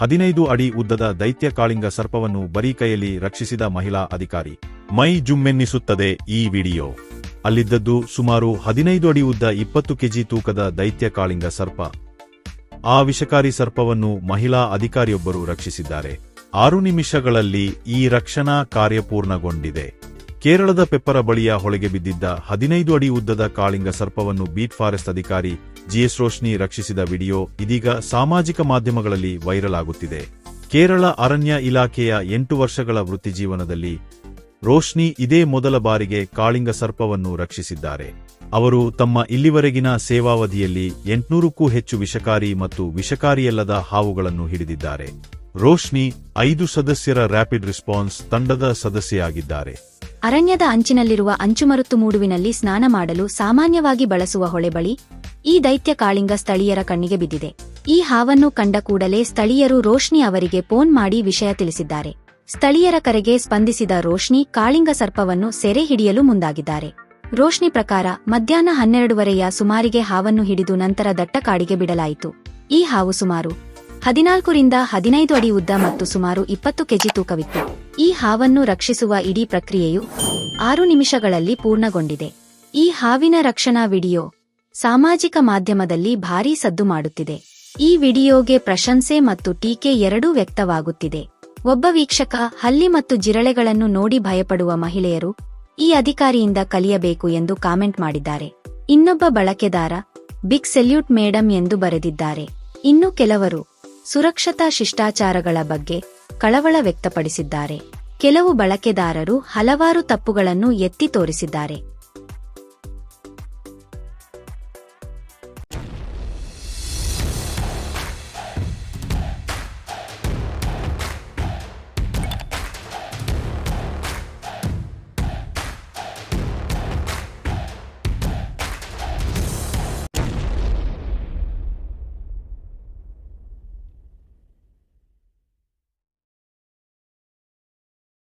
ಹದಿನೈದು ಅಡಿ ಉದ್ದದ ದೈತ್ಯ ಕಾಳಿಂಗ ಸರ್ಪವನ್ನು ಬರೀ ಕೈಯಲ್ಲಿ ರಕ್ಷಿಸಿದ ಮಹಿಳಾ ಅಧಿಕಾರಿ. ಮೈ ಜುಮ್ಮೆನ್ನಿಸುತ್ತದೆ ಈ ವಿಡಿಯೋ. ಅಲ್ಲಿದ್ದದ್ದು ಸುಮಾರು ಹದಿನೈದು ಅಡಿ ಉದ್ದ ಇಪ್ಪತ್ತು ಕೆಜಿ ತೂಕದ ದೈತ್ಯ ಕಾಳಿಂಗ ಸರ್ಪ. ಆ ವಿಷಕಾರಿ ಸರ್ಪವನ್ನು ಮಹಿಳಾ ಅಧಿಕಾರಿಯೊಬ್ಬರು ರಕ್ಷಿಸಿದ್ದಾರೆ. ಆರು ನಿಮಿಷಗಳಲ್ಲಿ ಈ ರಕ್ಷಣಾ ಕಾರ್ಯ ಪೂರ್ಣಗೊಂಡಿದೆ. ಕೇರಳದ ಪೆಪ್ಪರ ಬಳಿಯ ಹೊಳೆಗೆ ಬಿದ್ದಿದ್ದ ಹದಿನೈದು ಅಡಿ ಉದ್ದದ ಕಾಳಿಂಗ ಸರ್ಪವನ್ನು ಬೀಟ್ ಫಾರೆಸ್ಟ್ ಅಧಿಕಾರಿ ಜಿಎಸ್ ರೋಶ್ನಿ ರಕ್ಷಿಸಿದ ವಿಡಿಯೋ ಇದೀಗ ಸಾಮಾಜಿಕ ಮಾಧ್ಯಮಗಳಲ್ಲಿ ವೈರಲ್ ಆಗುತ್ತಿದೆ. ಕೇರಳ ಅರಣ್ಯ ಇಲಾಖೆಯ ಎಂಟು ವರ್ಷಗಳ ವೃತ್ತಿಜೀವನದಲ್ಲಿ ರೋಶ್ನಿ ಇದೇ ಮೊದಲ ಬಾರಿಗೆ ಕಾಳಿಂಗ ಸರ್ಪವನ್ನು ರಕ್ಷಿಸಿದ್ದಾರೆ. ಅವರು ತಮ್ಮ ಇಲ್ಲಿವರೆಗಿನ ಸೇವಾವಧಿಯಲ್ಲಿ ಎಂಟುನೂರಕ್ಕೂ ಹೆಚ್ಚು ವಿಷಕಾರಿ ಮತ್ತು ವಿಷಕಾರಿಯಲ್ಲದ ಹಾವುಗಳನ್ನು ಹಿಡಿದಿದ್ದಾರೆ. ರೋಶ್ನಿ ಐದು ಸದಸ್ಯರ ರ್ಯಾಪಿಡ್ ರೆಸ್ಪಾನ್ಸ್ ತಂಡದ ಸದಸ್ಯೆಯಾಗಿದ್ದಾರೆ. ಅರಣ್ಯದ ಅಂಚಿನಲ್ಲಿರುವ ಅಂಚುಮರುತ್ತು ಮೂಡುವಿನಲ್ಲಿ ಸ್ನಾನ ಮಾಡಲು ಸಾಮಾನ್ಯವಾಗಿ ಬಳಸುವ ಹೊಳೆ ಬಳಿ ಈ ದೈತ್ಯ ಕಾಳಿಂಗ ಸ್ಥಳೀಯರ ಕಣ್ಣಿಗೆ ಬಿದ್ದಿದೆ. ಈ ಹಾವನ್ನು ಕಂಡ ಕೂಡಲೇ ಸ್ಥಳೀಯರು ರೋಶ್ನಿ ಅವರಿಗೆ ಫೋನ್ ಮಾಡಿ ವಿಷಯ ತಿಳಿಸಿದ್ದಾರೆ. ಸ್ಥಳೀಯರ ಕರೆಗೆ ಸ್ಪಂದಿಸಿದ ರೋಶ್ನಿ ಕಾಳಿಂಗ ಸರ್ಪವನ್ನು ಸೆರೆ ಹಿಡಿಯಲು ಮುಂದಾಗಿದ್ದಾರೆ. ರೋಶ್ನಿ ಪ್ರಕಾರ ಮಧ್ಯಾಹ್ನ ಹನ್ನೆರಡುವರೆಯ ಸುಮಾರಿಗೆ ಹಾವನ್ನು ಹಿಡಿದು ನಂತರ ದಟ್ಟ ಕಾಡಿಗೆ ಬಿಡಲಾಯಿತು. ಈ ಹಾವು ಸುಮಾರು ಹದಿನಾಲ್ಕರಿಂದ ಹದಿನೈದು ಅಡಿ ಉದ್ದ ಮತ್ತು ಸುಮಾರು ಇಪ್ಪತ್ತು ಕೆಜಿ ತೂಕವಿತ್ತು. ಈ ಹಾವನ್ನು ರಕ್ಷಿಸುವ ಇಡೀ ಪ್ರಕ್ರಿಯೆಯು ಆರು ನಿಮಿಷಗಳಲ್ಲಿ ಪೂರ್ಣಗೊಂಡಿದೆ. ಈ ಹಾವಿನ ರಕ್ಷಣಾ ವಿಡಿಯೋ ಸಾಮಾಜಿಕ ಮಾಧ್ಯಮದಲ್ಲಿ ಭಾರೀ ಸದ್ದು ಮಾಡುತ್ತಿದೆ. ಈ ವಿಡಿಯೋಗೆ ಪ್ರಶಂಸೆ ಮತ್ತು ಟೀಕೆ ಎರಡೂ ವ್ಯಕ್ತವಾಗುತ್ತಿದೆ. ಒಬ್ಬ ವೀಕ್ಷಕ ಹಲ್ಲಿ ಮತ್ತು ಜಿರಳೆಗಳನ್ನು ನೋಡಿ ಭಯಪಡುವ ಮಹಿಳೆಯರು ಈ ಅಧಿಕಾರಿಯಿಂದ ಕಲಿಯಬೇಕು ಎಂದು ಕಾಮೆಂಟ್ ಮಾಡಿದ್ದಾರೆ. ಇನ್ನೊಬ್ಬ ಬಳಕೆದಾರ, ಬಿಗ್ ಸೆಲ್ಯೂಟ್ ಮೇಡಂ ಎಂದು ಬರೆದಿದ್ದಾರೆ. ಇನ್ನು ಕೆಲವರು ಸುರಕ್ಷತಾ ಶಿಷ್ಟಾಚಾರಗಳ ಬಗ್ಗೆ ಕಳವಳ ವ್ಯಕ್ತಪಡಿಸಿದ್ದಾರೆ. ಕೆಲವು ಬಳಕೆದಾರರು ಹಲವಾರು ತಪ್ಪುಗಳನ್ನು ಎತ್ತಿ ತೋರಿಸಿದ್ದಾರೆ.